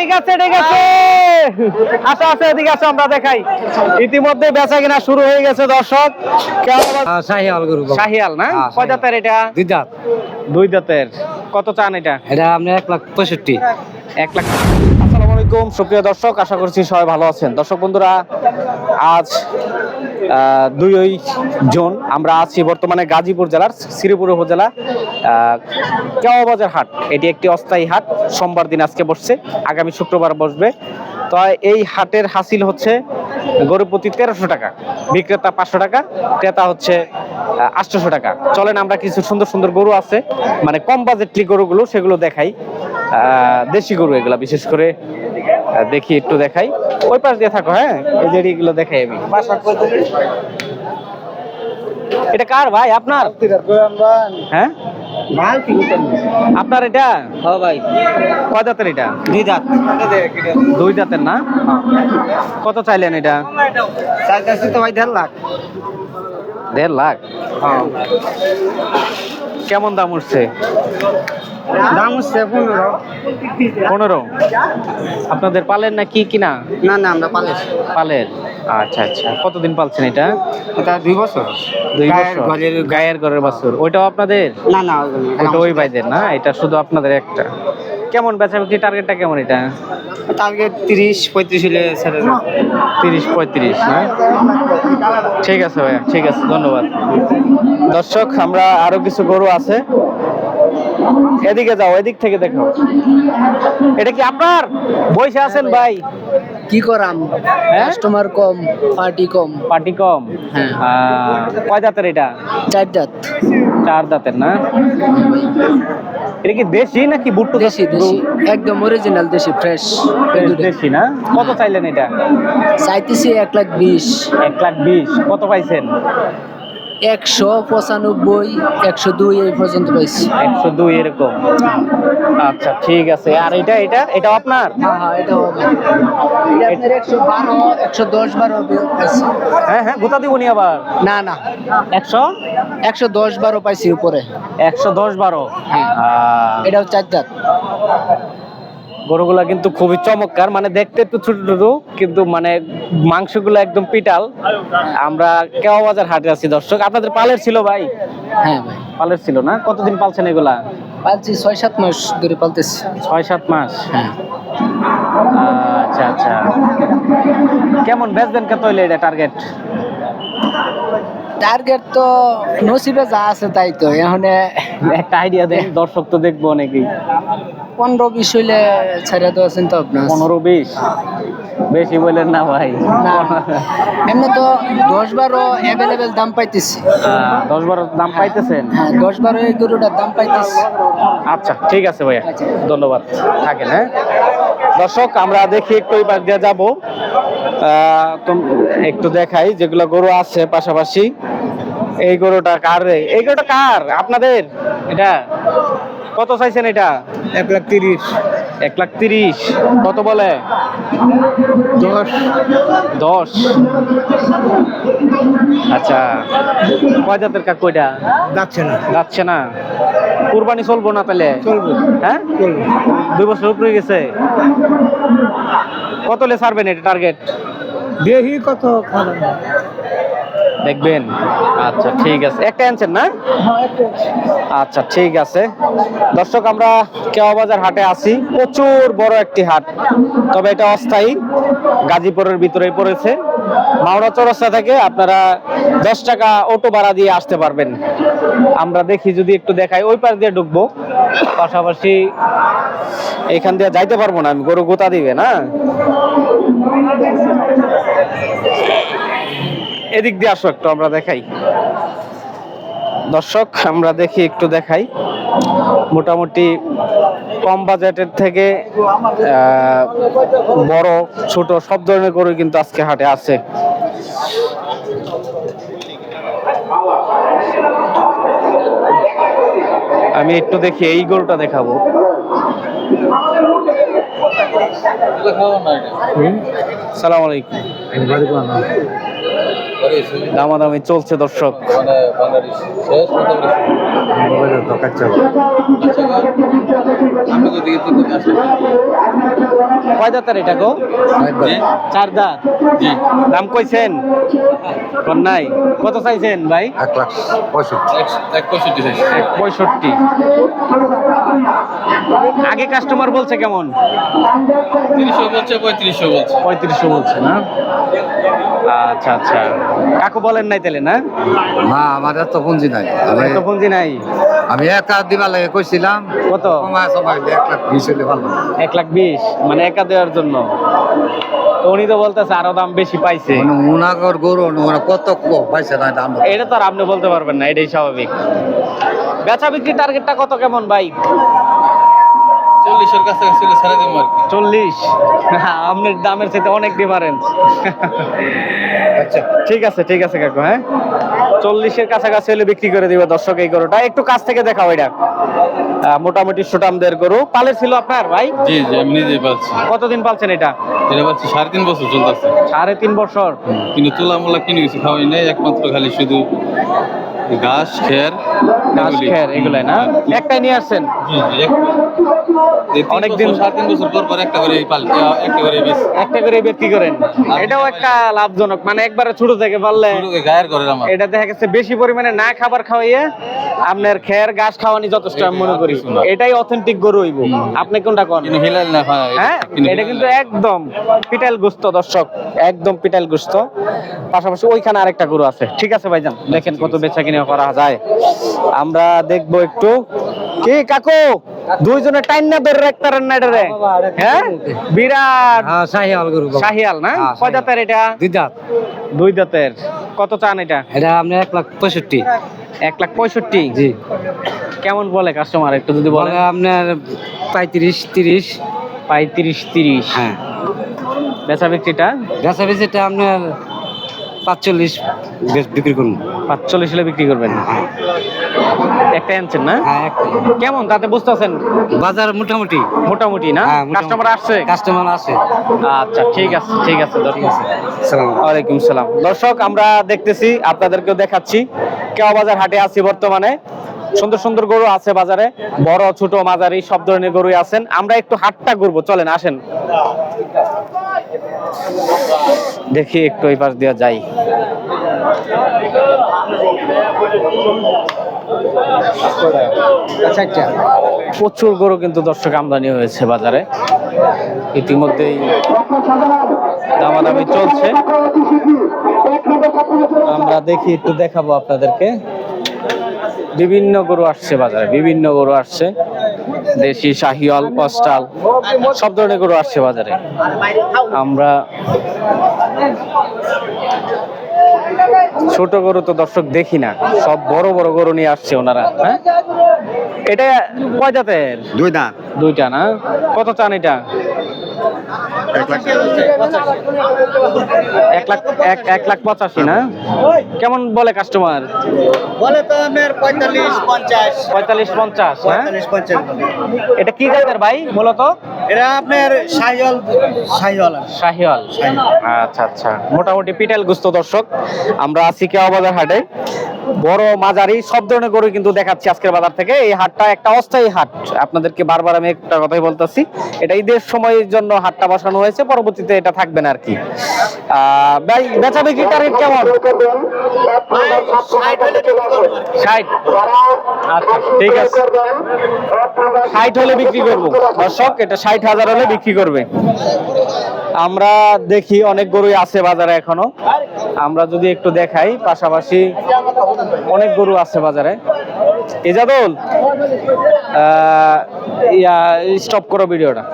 ঠিক আছে ঠিক আছে। আসো আসো এদিকে আসো আমরা দেখাই। ইতিমধ্যে বেচা কিনা শুরু হয়ে গেছে দর্শক। শাহিয়াল গরু শাহিয়াল না? হ্যাঁ, কয় এটা? দুই দাঁত দুই কত চান এটা? এটা আপনি এক লাখ পঁয়ষট্টি। এক লাখ আসসালামু আলাইকুম সুপ্রিয় দর্শক আশা করছি সবাই ভালো আছেন। দর্শক বন্ধুরা আজ দুই জুন আমরা আছি বর্তমানে গাজীপুর জেলার শ্রীপুর উপজেলা কেওয়াবাজার হাট। এটি একটি অস্থায়ী হাট। সোমবার দিন আজকে বসছে, আগামী শুক্রবার বসবে। তো এই হাটের হাসিল হচ্ছে গরু প্রতি তেরোশো টাকা, বিক্রেতা পাঁচশো টাকা, ক্রেতা হচ্ছে আটশোশো টাকা। চলেন আমরা কিছু সুন্দর সুন্দর গরু আছে মানে কম বাজেটলি গরুগুলো সেগুলো দেখাই। দেশি গরু এগুলা, বিশেষ করে দেখি একটু দেখাই। ওই পাশ দিয়ে থাকো হ্যাঁ? এই যে এগুলো দেখাই আমি। এটা কার ভাই? আপনার? হ্যাঁ? আপনার এটা? হ্যাঁ ভাই। কয় দাঁতের এটা? দুই দাঁত। দুই দাঁতের না? কত চাইলেন এটা? চাইতেছি তো ভাই দেড় লাখ। দেড় লাখ? কেমন দাম উঠছে? দাম হচ্ছে পনেরো। পনেরো? আপনাদের পালের না কি কিনা? না না আমরা পালের। পালের? আচ্ছা আচ্ছা। কতদিন পালছেন এটা? এটা দুই বছর। দুই গায়ের বছর। ঘরের গায়ের ঘরের বাছুর। ওইটাও আপনাদের? না না ওইটা ওই ভাইদের না? এটা শুধু আপনাদের একটা। কেমন বেচা বিক্রি টার্গেটটা কেমন এটা? টার্গেট তিরিশ পঁয়ত্রিশ হলে তিরিশ পঁয়ত্রিশ না? ঠিক আছে ভাইয়া ঠিক আছে ধন্যবাদ। দর্শক আমরা আরও কিছু গরু আছে। এদিকে যাও এদিক থেকে দেখো। এটা কি আপনার? বসে আছেন ভাই? কি করাম? হ্যাঁ? কাস্টমার কম পার্টি কম। পার্টি কম? হ্যাঁ। কয় দাঁতের এটা? চার দাঁত চার দাঁতের না? এটা কি দেশি নাকি বুট্টু দেশি দেশি। একদম অরিজিনাল দেশি ফ্রেশ দেশি না? কত চাইলেন এটা? চাইতেছি এক লাখ বিশ। এক লাখ বিশ। কত পাইছেন? একশো পঁচানব্বই একশো দুই এই পর্যন্ত পাইছি। একশো দুই এরকম? আচ্ছা ঠিক আছে। আর এটা এটা এটা আপনার? হ্যাঁ হ্যাঁ এটা হবে একশো বারো একশো দশ বারো পাইছি। হ্যাঁ হ্যাঁ গোতা দিব নি আবার? না না। একশো? একশো দশ বারো পাইছি উপরে। একশো দশ বারো? হ্যাঁ। এটাও চার দাঁত। গরুগুলা কিন্তু খুবই চমৎকার মানে দেখতে একটু ছোট ছোট কিন্তু মানে মাংসগুলো একদম পিটাল। আমরা কেওয়া বাজার হাটে আছি দর্শক। আপনাদের পালের ছিল ভাই? হ্যাঁ ভাই। পালের ছিল না? কতদিন পালছেন এগুলা? পালছি ছয় সাত মাস ধরে পালতেছি। ছয় সাত মাস? হ্যাঁ। আচ্ছা আচ্ছা। কেমন বেচবেন কত হইলে এটা টার্গেট টার্গেট তো নসিবে যা আছে তাই তো এখন একটা আইডিয়া দেন দর্শক তো দেখব অনেকেই। পনেরো বিশ হইলে ছেড়ে দেওয়া চিন্তা ভাবনা আছে। পনেরো বিশ? বেশি বললেন না ভাই। এমনি তো দশ বারো অ্যাভেলেবেল দাম পাইতেছি। দশ বারো দাম পাইতেছেন? হ্যাঁ দশ বারো এই গরুটার দাম পাইতেছি। আচ্ছা ঠিক আছে ভাইয়া। ধন্যবাদ। থাকেন হ্যাঁ? দর্শক আমরা দেখি একটু ওই পাশ দিয়ে যাব একটু দেখাই যেগুলো গরু আছে পাশাপাশি। এই গরুটা কার রে? এই গরুটা কার? আপনাদের? এটা? কত চাইছেন এটা? এক লাখ তিরিশ। এক লাখ তিরিশ। কত বলে? দশ। দশ। আচ্ছা কয় জাতের কাকু এটা? যাচ্ছে না। যাচ্ছে না। কুরবানি চলবো না তাহলে? চলবে। হ্যাঁ? চলবে। দুই বছর উপরে গেছে? কত লে ছাড়বেন এটা টার্গেট দেখি কত দেখবেন? আচ্ছা ঠিক আছে। একটা আনছেন না? আচ্ছা ঠিক আছে। দর্শক, আমরা কেওয়া বাজার হাটে আছি। প্রচুর বড় একটি হাট, তবে এটা অস্থায়ী। গাজীপুরের ভিতরে পড়েছে। মাওনা চৌরাস্তা থেকে আপনারা দশ টাকা অটো ভাড়া দিয়ে আসতে পারবেন। আমরা দেখি, যদি একটু দেখাই, ওই পাশ দিয়ে ঢুকবো। পাশাপাশি এখান দিয়ে যাইতে পারব না, আমি গরু গোতা দিবে না। এদিক দিয়ে আসো একটু আমরা দেখাই। দর্শক আমরা দেখি একটু দেখাই। মোটামুটি কম বাজেটের থেকে আহ, বড় ছোট সব ধরনের গরু কিন্তু আজকে হাটে আছে। আমি একটু দেখি এই গরুটা দেখাবো? সালাম আলাইকুম। দামাদামি চলছে দর্শক। কয় দাঁতের এটা গো? চার দাঁত। দাম কইছেন? কোন নাই। কত চাইছেন ভাই? এক লাখ পঁয়ষট্টি। এক পঁয়ষট্টি। আগে কাস্টমার বলছে কেমন? তিরিশশো বলছে পঁয়ত্রিশশো বলছে। পঁয়ত্রিশশো বলছে না? আচ্ছা আচ্ছা। কাকু বলেন নাই তাহলে না? না আমার এত পুঁজি নাই। এত পুঁজি নাই? আমি একা দিবার লাগে কইছিলাম। কত? এক লাখ বিশ হলে ভালো এক লাখ বিশ মানে একা দেওয়ার জন্য। তো উনি তো বলতেছে আরও দাম বেশি পাইছে। মানে উনাগর গরু ওরা কত ক- পয়সা নাই দাম? এটা তো আর আপনি বলতে পারবেন না এটাই স্বাভাবিক। বেচা বিক্রি টার্গেটটা কত কেমন ভাই? চল্লিশের কাছাকাছি হলে ছেড়ে দিব আর কি চল্লিশ আপনার দামের সাথে অনেক ডিফারেন্স আচ্ছা। ঠিক আছে ঠিক আছে কাকু হ্যাঁ? চল্লিশের কাছাকাছি হলে বিক্রি করে দিবে দর্শক এই গরুটা। একটু কাছ থেকে দেখাও এটা। মোটামুটি সুটামদের গরু। পালের ছিল আপনার ভাই? জি জি আমি নিজেই পাচ্ছি কতদিন পালছেন এটা? এটা পাচ্ছি সাড়ে তিন বছর চলতেছে। সাড়ে তিন বছর। কিন্তু তুলা মোলা কিনে কিছু খাওয়াই নাই একমাত্র খালি শুধু ঘাস খের ঘাস খের এগুলাই না? একটাই নিয়ে আসছেন? জি জি এই তিন বছর, সাড়ে তিন বছর পর পর একটা করে একটা করে বেশ একটা করে বিক্রি করেন। এটাও একটা লাভজনক। মানে একবারে ছোট থেকে পারলে গায়ের করে আমার। এটা দেখা গেছে বেশি পরিমাণে না খাবার খাওয়াইয়ে আপনার খের ঘাস খাওয়ানি যথেষ্ট আমি মনে করি। এটাই অথেন্টিক গরু হইব। আপনি কোনটা কোন? হিলাল না হ্যাঁ? এটা কিন্তু একদম পিটাইল গুস্ত দর্শক। একদম পিটাইল গুস্ত। পাশাপাশি ওইখানে আরেকটা গরু আছে। ঠিক আছে ভাইজান দেখেন কত বেচা কিনা করা যায়। আমরা দেখব একটু। কি কাকু? দুইজনে টাইম না ধরে রাখতে পারেন না এটারে। হ্যাঁ? বিরাট। হ্যাঁ শাহিয়াল গরু শাহিয়াল না? হ্যাঁ, কয় দাঁতের এটা? দুই দাঁত দুই দাঁতের কত চান এটা? এটা আপনার এক লাখ পঁয়ষট্টি। এক লাখ পঁয়ষট্টি? জি। কেমন বলে কাস্টমার একটু যদি বলে বলে আপনার পঁয়ত্রিশ তিরিশ। পঁয়ত্রিশ তিরিশ। হ্যাঁ। বেচা বিক্রিটা? বেচা বেচিটা আপনার পাঁচচল্লিশ বিক্রি করুন। পাঁচচল্লিশ হলে বিক্রি করবেন। হ্যাঁ। একটা আনছেন না? হ্যাঁ কেমন? তাতে বুঝতেছেন বাজার মোটামুটি। মোটামুটি না? হ্যাঁ, কাস্টমার আসছে? কাস্টমার আছে আচ্ছা ঠিক আছে ঠিক আছে ওয়ালাইকুম সালাম। দর্শক আমরা দেখতেছি আপনাদেরকেও দেখাচ্ছি। কেওয়া বাজার হাটে আছি বর্তমানে। সুন্দর সুন্দর গরু আছে বাজারে। বড় ছোট মাঝারি সব ধরনের গরুই আছেন। আমরা একটু হাটটা ঘুরবো। চলেন আসেন। দেখি একটু এই পাশ দিয়ে যাই। আচ্ছা প্রচুর গরু কিন্তু দর্শক আমদানি হয়েছে বাজারে। ইতিমধ্যেই দামাদামি চলছে। আমরা দেখি একটু দেখাবো আপনাদেরকে। বিভিন্ন গরু আসছে বাজারে বিভিন্ন গরু আসছে। দেশি শাহিওয়াল কস্টাল সব ধরনের গরু আসছে বাজারে। আমরা ছোট গরু তো দর্শক দেখি না সব বড় বড় গরু নিয়ে আসছে ওনারা হ্যাঁ? এটা কয় জাতের? দুই দাঁত। দুইটা না? কত চান এটা? এক লাখ এক এক লাখ পঁচাশি না? কেমন বলে কাস্টমার বলে তো আপনার পঁয়তাল্লিশ পঞ্চাশ। পঁয়তাল্লিশ পঞ্চাশ হ্যাঁ? পঁয়তাল্লিশ পঞ্চাশ এটা কি জাতের ভাই মূলত? এটা আপনার সাহিওয়াল সাহিওয়াল শাহিওয়াল। আচ্ছা আচ্ছা। মোটামুটি পিটাল গুস্ত দর্শক। আমরা আছি কেওয়া বাজার হাটে। বড় মাঝারি সব ধরনের গরু কিন্তু দেখাচ্ছি আজকের বাজার থেকে। এই হাটটা একটা অস্থায়ী হাট। আপনাদেরকে বারবার আমি একটা কথাই বলতেছি এটা ঈদের সময়ের জন্য হাটটা বসানো হয়েছে পরবর্তীতে এটা থাকবে না আর কি। ভাই বেচা বিক্রি রেট কেমন ষাট? আচ্ছা ঠিক আছে। ষাট হলে বিক্রি করব। দর্শক এটা ষাট হাজার হলে বিক্রি করবে। আমরা দেখি অনেক গরুই আছে বাজারে এখনও। আমরা যদি একটু দেখাই পাশাপাশি অনেক গরু আছে বাজারে। এজাদল ইয়া স্টপ করো ভিডিওটা।